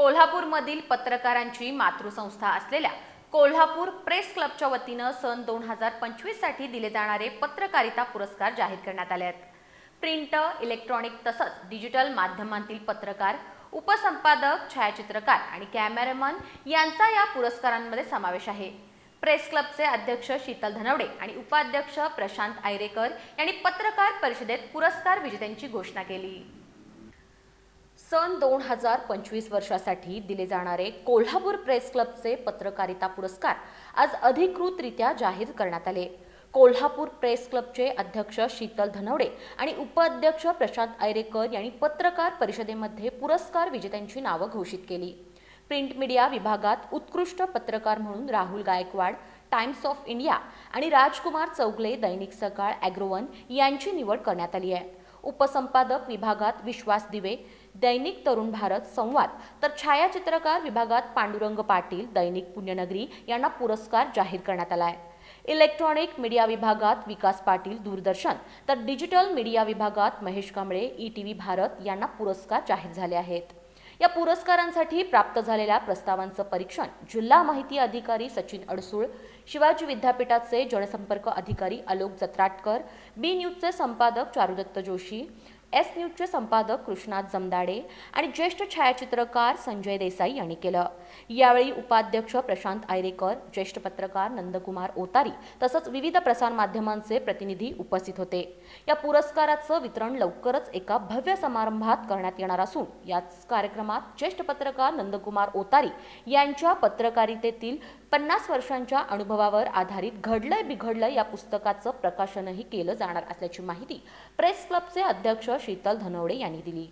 कोल्हापूरमधील पत्रकारांची मातृसंस्था असलेल्या कोल्हापूर प्रेस क्लबच्या वतीनं सन दोन हजार पंचवीससाठी दिले जाणारे पत्रकारिता पुरस्कार जाहीर करण्यात आले आहेत. प्रिंट इलेक्ट्रॉनिक तसंच डिजिटल माध्यमांतील पत्रकार उपसंपादक छायाचित्रकार आणि कॅमेरामन यांचा या पुरस्कारांमध्ये समावेश आहे. प्रेस क्लबचे अध्यक्ष शीतल धनवडे आणि उपाध्यक्ष प्रशांत आयरेकर यांनी पत्रकार परिषदेत पुरस्कार विजेत्यांची घोषणा केली. सन दोन हजार पंचवीस वर्षासाठी दिले जाणारे कोल्हापूर प्रेस क्लबचे पत्रकारिता पुरस्कार आज अधिकृतरित्या जाहीर करण्यात आले. कोल्हापूर प्रेस क्लबचे अध्यक्ष शीतल धनवडे आणि उपाध्यक्ष प्रशांत ऐरेकर यांनी पत्रकार परिषदेमध्ये पुरस्कार विजेत्यांची नावं घोषित केली. प्रिंट मीडिया विभागात उत्कृष्ट पत्रकार म्हणून Rahul Gaikwad Times of India आणि राजकुमार चौगले दैनिक सकाळ अॅग्रोवन यांची निवड करण्यात आली आहे. उपसंपादक विभागात विश्वास दिवे दैनिक तरुण भारत संवाद. तर छायाचित्रकार विभागात पांडुरंग पाटील दैनिक पुण्यनगरी यांना पुरस्कार जाहीर करण्यात आला आहे इलेक्ट्रॉनिक मीडिया विभागात विकास पाटील दूरदर्शन. तर डिजिटल मीडिया विभागात Mahesh Kamble E T V Bharat यांना पुरस्कार जाहीर झाले आहेत. या पुरस्कारांसाठी प्राप्त झालेल्या प्रस्तावांचं परीक्षण जिल्हा माहिती अधिकारी सचिन अडसूळ शिवाजी विद्यापीठाचे जनसंपर्क अधिकारी आलोक जत्राटकर बी न्यूजचे संपादक चारुदत्त जोशी एस न्यूजचे संपादक कृष्णात जमदाडे आणि ज्येष्ठ छायाचित्रकार संजय देसाई यांनी केलं. यावेळी उपाध्यक्ष प्रशांत आयरेकर ज्येष्ठ पत्रकार नंदकुमार ओतारी तसंच विविध प्रसारमाध्यमांचे प्रतिनिधी उपस्थित होते. या पुरस्काराचं वितरण लवकरच एका भव्य समारंभात करण्यात येणार असून याच कार्यक्रमात ज्येष्ठ पत्रकार नंदकुमार ओतारी यांच्या पत्रकारितेतील पन्नास वर्षांच्या अनुभवावर आधारित घडलंय बिघडलंय या पुस्तकाचं प्रकाशनही केलं जाणार असल्याची माहिती प्रेस क्लबचे अध्यक्ष शीतल धनवडे यांनी दिली.